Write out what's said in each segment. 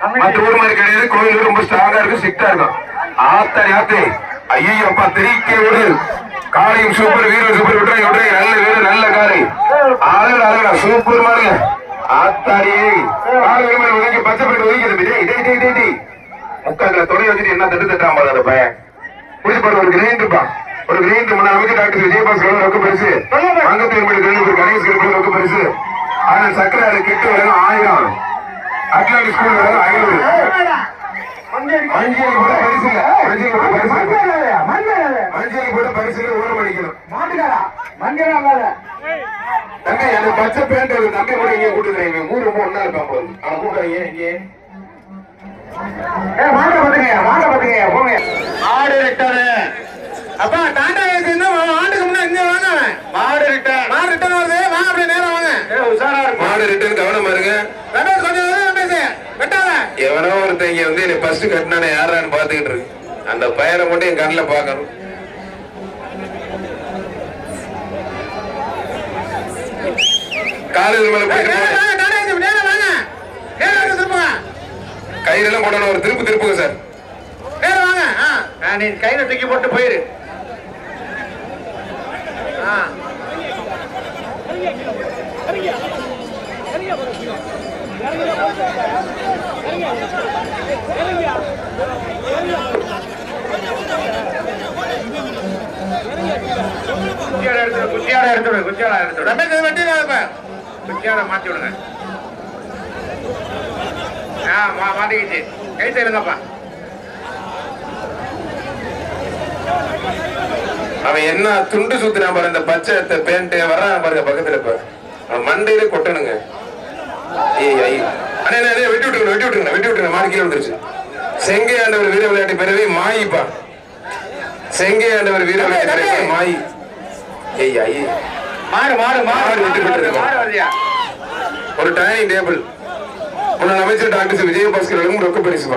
மற்ற ஊர் மாதிரி கிடையாது. கோயில் ரொம்ப ஸ்ட்ராங்கா இருக்கும் ஸ்ட்ரிக்டா இருக்கும். ஆத்தடி ஆத்தே ஐயோ அப்பா திரிக்க விடு காலையும் சூப்பர் வீரர் சூப்பர் விட்டுறாங்க விட்டுறாங்க நல்ல வீரர் நல்ல காலை அழகா அழகா சூப்பர் மாறுங்க ஆத்தாடி. காலை மாதிரி ஒதுங்கி பச்சை போயிட்டு ஒதுங்கிது டேய் டேய் டேய் டேய் டேய். முக்கால துணை வச்சுட்டு என்ன தட்டு தட்டாம பாரு பையன் புரிச்சுப்பாரு ஒரு கிரைண்டர்ப்பா ஒரு கிரைண்டர் முன்ன நமக்கு டாக்டர் விஜயபாஸ் கலர் ரொக்க பரிசு. அங்கத்தூர் மேடு கிரைண்டர் கணேஷ் கிரைண்டர் ரொக்க பரிசு. ஆனா சக்கரை கிட்ட வரும் ஆயிரம். அட்லாண்டிக் ஸ்கூல் ஐநூறு மஞ்சள் பரிசு மஞ்சள் கூட பரிசு ஊரம் அடிக்கணும் தம்பி அந்த பச்சை பேண்ட் தம்பி கூட இங்கே கூட்டுக்கிறீங்க மூணு மூணு ஒன்னா இருப்பான் போது அவன் கூட்டுறீங்க இங்கே மாடு ரிட்டனு அப்பா டாடா ஏசி இருந்தா வா- ஆண்டுக்கு முன்னாடி இங்க வாங்க மாடு ரிட்டன் மாடு ரிட்டன் வருது வாங்க அப்படியே நேரா வாங்க. ஏ உஷாரா இருக்கு. மாடு ரிட்டர்ன் கவனமா இருங்க ரமேஷ் கொஞ்சம் வெளிய பேசு வெட்டாத எவனோ ஒருத்தங்க வந்து என்னை ஃபர்ஸ்ட் கட்டினானே யாரான்னு பாத்துக்கிட்டு இருக்கு. அந்த பையனை மட்டும் என் கண்ணில் பார்க்கணும். காலையில் மேல கையிலெல்லாம் போடணும் ஒரு திருப்பு திருப்புங்க சார். நேரா வாங்க ஆ. ஆ, நீ கையில தூக்கி போட்டு போயிரு. ஆ. குச்சியாட எடுத்துடு, குச்சியாட எடுத்துடு, குச்சியாட எடுத்துடு. ரமேஷ், இதை வெட்டிடாத இப்ப. குச்சியாட மாத்தி விடுங்க. ஆ, மா- மாட்டிக்கிச்சு. கை செய்யுங்கப்பா அவன் என்ன துண்டு சுத்துறான் பாரு இந்த பச்சை பேண்ட் வர்றான் பாருங்க பக்கத்துல இப்ப. அவன் மண்டையில கொட்டணுங்க. ஏய் ஐ அண்ணே அண்ணே, அண்ணே, வெட்டி விட்டுருங்க வெட்டி விட்டுருங்க வெட்டி விட்டுருங்க. மாடு கீழே வந்துருச்சு செங்கை ஆண்டவர் வீர விளையாட்டு பிறவி மாயிப்பா. செங்கை ஆண்டவர் வீர விளையாட்டு பிறவி மாயி. ஏய் ஐ. மாடு மாடு மாடு. மாடு விட்டு மாடு விட்டுருக்கோம். மாடு வருதியா? ஒரு டைனிங் டேபிள். முன்னாள் அமைச்சர் டாக்டர் விஜயபாஸ்கர் வழங்கும் ரொக்க பரிசு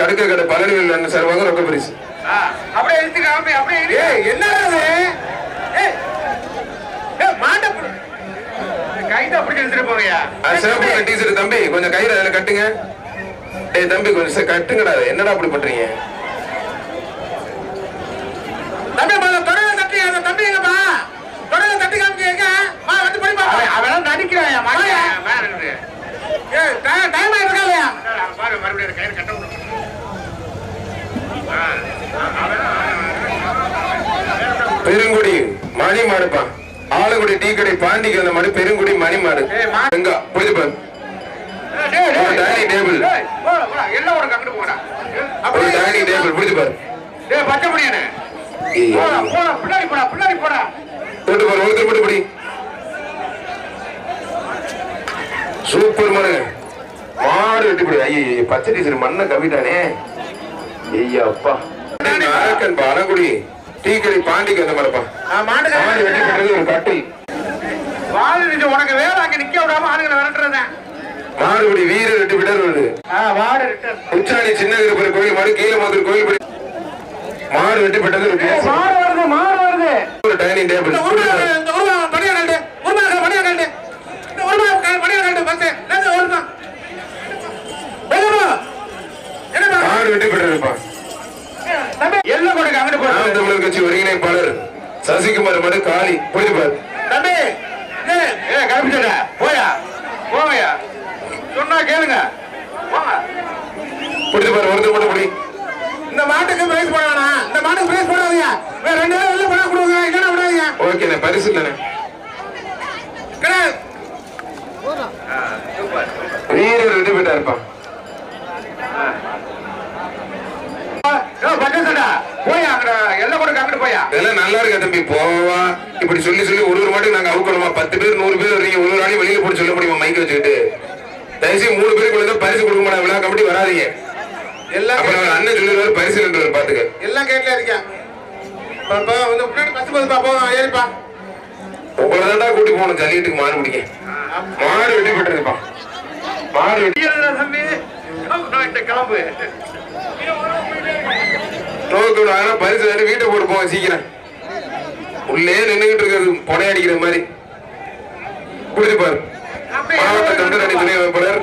கடுக்க கடை பழனிவில் சார்பாக ரொக்க பரிசு. அப்படியே இழு. ஏய் என்னடா இது ஏய் ஏய் மாட்டை புடி. கைத்தை அப்படி இழுத்துட்டு போங்கயா அது சிவப்பு டீச்சர் தம்பி கொஞ்சம் கயிறு அதில் கட்டுங்க. டேய் தம்பி கொஞ்சம் கட்டுங்கடா. என்னடா அப்படி பண்றீங்க? தம்பி முதல்ல தொடர தட்டி அந்த தம்பி எங்கப்பா தட்டி காமிக்க வா வந்து போய் பா அவன் இருக்கு ஏய் டைம் ஆயிடுச்சு இல்லையா? பாரு மறுபடியும் கயிறு கட்ட விடு. ஆ, பெருங்குடி மணி மாடுப்பா ஆலங்குடி டீ கடை பாண்டிக்கு அந்த மாடு பெருங்குடி மணி மாடு ஏய், மா- எங்க? புரிஞ்சு பாரு. டேய், டேய், ஒரு டைனிங் டேபிள் புரிஞ்சு பாரு. சூப்பர் மாடுங்க மாடு வெட்டி பிடி. ஐயோ பச்சை டீச்சர் மண்ணை கவிட்டானே ஐயா அப்பா அரக்கன் பாலங்குடி. டீ கடை பாண்டிக்கு அந்த மாட்டுக்கு மாடு வெட்டி போட்டது ஒரு கட்டில் நின்று உனக்கு வேலை அங்க நிக்க விடாம ஆளுங்களை விரட்டுறதேன். மாடுபடி வீரர் வெட்டி விடர் வருது. உச்சாணி சின்ன திருப்பதி கோயில் மாடு கீழே மாதிரி கோயில் படி மாடு வெட்டி பெற்றது ஒரு. மாடு வருது. ஒரு டைனிங் டேபிள் இந்த இந்த உருமா, பனியா கழட்டு. உருமா, பனியா கழட்டு. இந்த உருமா, க- பனியா கழட்டு, பஸ். நேத்து. உருமா. என்னப்பா? மாடு வெட்டி பெற்றதுப்பா தம்பி, எள்ளு கொடுங்க, அங்கிட்டு போ. நாம் தமிழர் கட்சி ஒருங்கிணைப்பாளர் சசிகுமார் மாடு காளி புரிஞ்சு பாரு. தம்பி கிளம்பிட்டடா. போயா போங்கய்யா. சொன்னா கேளுங்க. போங்க. புரிஞ்சு பாரு ஒருத்தர் மட்டும் புடி. இந்த மாட்டுக்கு பிரைஸ் போட வேணாம் இந்த மாட்டுக்கு பிரைஸ் போடாதீங்க வேற ரெண்டு பேரும் வெளில பணம் கொடுங்க. இல்லைன்னா விடாதீங்க ஓகே பரிசு இல்லைண்ணே வீரர் பெற்றாருப்பா பட்டா போயா அங்க எல்லாம் கொடுக்க அங்கிட்டு போயா இதெல்லாம் நல்லா இருக்கா தம்பி? போவா. இப்படி சொல்லி சொல்லி ஒரு ஒரு மாட்டுக்கு நாங்க அவுக்கணுமா? பத்து பேர் நூறு பேர் வரீங்க ஒரு நாளைக்கு வெளியில போட்டு சொல்ல முடியுமா? மைக் வச்சுக்கிட்டு. தயவுசெய்து மூணு பேருக்கு வந்து பரிசு கொடுக்க மாட்டாங்க. விழா கமிட்டி வராதீங்க. எல்லாம் அப்புறம் அண்ணன் சொல்லிடுவாரு பரிசு என்று பாத்துக்க. எல்லாம் கேட்கல இருக்கேன். பாப்பா வந்து முன்னாடி பஸ் பஸ் பாப்பா ஏறிப்பா. உங்களை தாண்டா கூட்டி போகணும். ஜல்லிக்கட்டுக்கு மாடு பிடிக்க. மாடு வெட்டி பெற்றதுப்பா மாடு வெட்டி. தம்பி. கிளம்பு. நோக்கு அதெல்லாம் பரிசு வீட்டை போட்டு போங்க சீக்கிரம். உள்ளே நின்னுகிட்டு இருக்கிறது பொனை அடிக்கிற மாதிரி. மாவட்ட தொண்டரணி துணை அமைப்பாளர்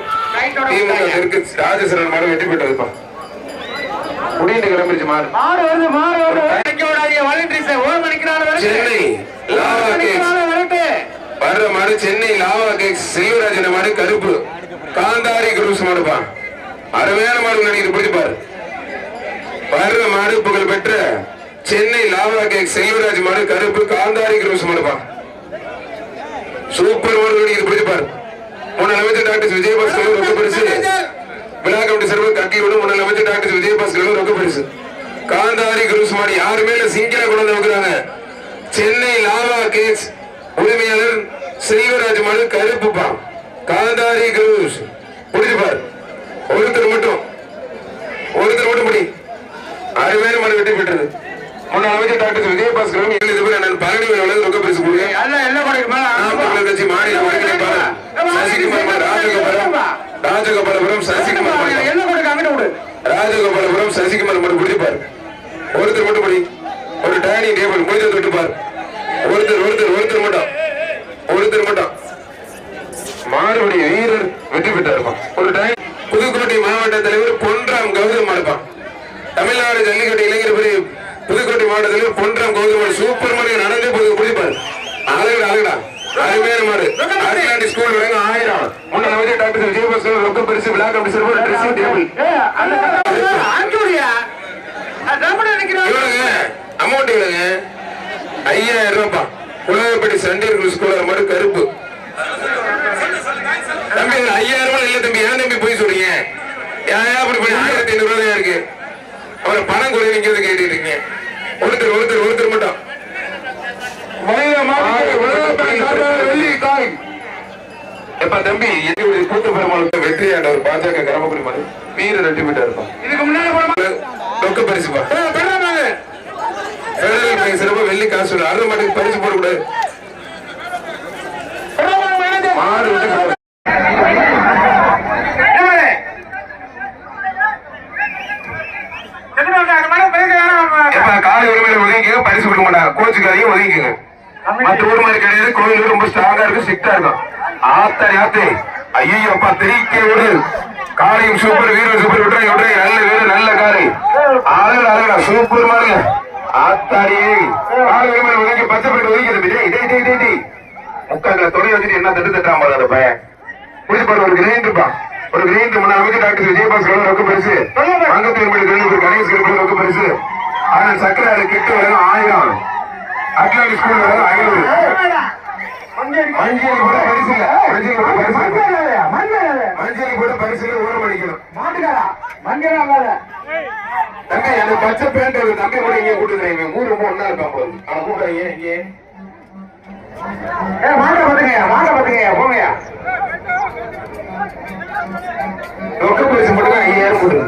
திமுக தெற்கு ராஜசரன் மாடு வெற்றி பெற்றதுப்பா முடிந்து கிளம்பிடுச்சு மாடு. மாடு வருது மாடு வருது. நிக்க விடாதீங்க வாலண்டரி சார் ஓரம் நிக்கிறாங்க சென்னை லாவா கேக்ஸ். வர்ற மாடு சென்னை லாவா கேக்ஸ். செல்வராஜன் மாடு கருப்பு. காந்தாரி குரூஸ் மாடுப்பா. அருமையான மாடு நடிகர் பிடிச்சு பாரு. வர்ற மாடு புகழ் பெற்ற சென்னை லாவா கேக் செல்வராஜ் மாடு கருப்பு காந்தாரி கிரோஸ் மாடுப்பா. சூப்பர் மாடு இது பிடிப்பார் பாரு முன்னாள் அமைச்சர் டாக்டர் விஜயபாஸ்கர் ரொக்க பரிசு. விழா கமிட்டி சர்வர் கக்கியோடு முன்னாள் அமைச்சர் டாக்டர் விஜயபாஸ்கர் ரொக்க பரிசு. காந்தாரி குரூஸ் மாடி யாருமே இல்ல சிங்கிளா கொண்டு வந்து வைக்கிறாங்க. சென்னை லாவா கேக்ஸ் உரிமையாளர் செல்வராஜ் மாடு கருப்புப்பா. காந்தாரி குரூஸ். புரிஞ்சு ஒருத்தர் மட்டும். ஒருத்தர் மட்டும் படி. அருமையான மாடு வெட்டி பெற்றது. முன்னாள் அமைச்சர் டாக்டர் விஜயபாஸ்கர் எழுதி பேர் நான் பழனி வேலை ரொம்ப பெருசு கொடுங்க எல்லாம் எல்லாம் கொடுக்குமா நாம் தமிழர் கட்சி மாநில ஒருங்கிணைப்பாளர் சசிகுமார் மாடு ராஜகோபாலம் ராஜகோபாலபுரம் சசிகுமார் எல்லாம் கொடுக்க அங்கிட்ட விடு ராஜகோபாலபுரம் சசிகுமார் மட்டும் பிடிப்பார் ஒருத்தர் மட்டும் படி. ஒரு டைனிங் டேபிள் முடிஞ்ச தொட்டுப்பார் ஒருத்தர் ஒருத்தர் ஒருத்தர் மட்டும். ஒருத்தர் மட்டும். மாறுபடி வீரர் வெற்றி பெற்றாருப்பான் ஒரு டைம் புதுக்கோட்டை மாவட்ட தலைவர் பொன்ராம் கௌதம் மாடுப்பான் தமிழ்நாடு ஜல்லிக்கட்டு இளைஞர் பிரிவு புதுக்கோட்டை மாவட்ட தலைவர் பொன்ராம் கௌதம் மாடு சூப்பர் மாடு நடந்தே போது பிடிப்பார் அழகுடா அழகுடா. அருமையான மாடு. அட்லாண்டி ஸ்கூல் வழங்க ஆயிரம். முன்னாள் அமைச்சர் டாக்டர் விஜயபாஸ்கர் ரொக்க பரிசு விழா கமிட்டி சிறப்பு ட்ரெஸ்ஸிங் டேபிள் அமௌண்ட் இவனுங்க ஐயாயிரம் ரூபாய்ப்பா உலகப்படி சண்டே ஸ்கூல் மாதிரி கருப்பு. தம்பி ஐயாயிரம் ரூபாய் இல்ல தம்பி ஏன் தம்பி போய் சொல்றீங்க? ஏன் அப்படி போய் ஆயிரத்தி ஐநூறு ரூபாய் இருக்கு? அவரை பணம் குறை நிக்கிறது கேட்டுட்டு இருக்கீங்க ஒருத்தர் ஒருத்தர் ஒருத்தர் மட்டும். எப்ப தம்பி எங்களுடைய கூட்டு பெருமாளுக்கு வெற்றியாண்டவர் பாஜக கரமக்குடி மாதிரி வீர ரெட்டி மீட்டா இருப்பான் இதுக்கு முன்னாடி ரொக்க பரிசுப்பா. சிறப்பு வெள்ளி காசு மாட்டுக்கு பரிசு போடக்கூடாது. மாடு விட்டு காலை உரிமையில ஒதுங்கிக்க பரிசு கொடுக்க மாட்டாங்க. கோச்சுக்காதையும் ஒதுங்கிங்க மற்ற ஊர் மாதிரி கிடையாது கோயில் ரொம்ப ஸ்ட்ராங்கா இருக்கும் ஸ்ட்ரிக்டா இருக்கும். ஆத்தடி ஆத்தே. ஐயோ அப்பா தெரிக்க விடு சூப்பர் வீரர் சூப்பர் விட்டுறாங்க விட்டுறாங்க நல்ல வீரர் நல்ல காரை. அழகா அழகா சூப்பர் மாருங்க. ஆத்தாடி. காலை உரிமையில ஒதுங்கி பச்சை போயிட்டு ஒதுங்கிது டேய் டேய் இதே இதே டேய். முக்கால துணை வச்சுட்டு என்ன தட்டு தட்டாம அந்த பையன். புடிச்சு பாரு ஒரு கிரைண்டர்ப்பா ஒரு கிரைண்டர் முன்ன அமைச்சர் டாக்டர் விஜயபாஸ்கர் ரொக்க பெருசு. அங்கத்தூர் மேல கிரைண்டர் கணேஷ் கிரைண்டர் ரொம்ப பெருசு. ஆனா சக்கரை அது கிட்ட வரும் ஆயிரம் அட்லாண்டி ஸ்கூல் வரும் ஐநூறு. மஞ்சள் கூட பரிசு இல்ல. மஞ்சள் கூட பரிசு. மஞ்சள் கூட பரிசு ஊரம் அடிக்கணும். தங்க எனக்கு பச்சை பேண்ட் ஒரு தம்பி கூட இங்கே கூட்டுறேன் மூணு ரொம்ப ஒன்னா இருப்பான் போது அவன் கூட்டுறீங்க இங்கே ரொக்க பரிசு மட்டும் தான் ஐயாயிரம் கொடுங்க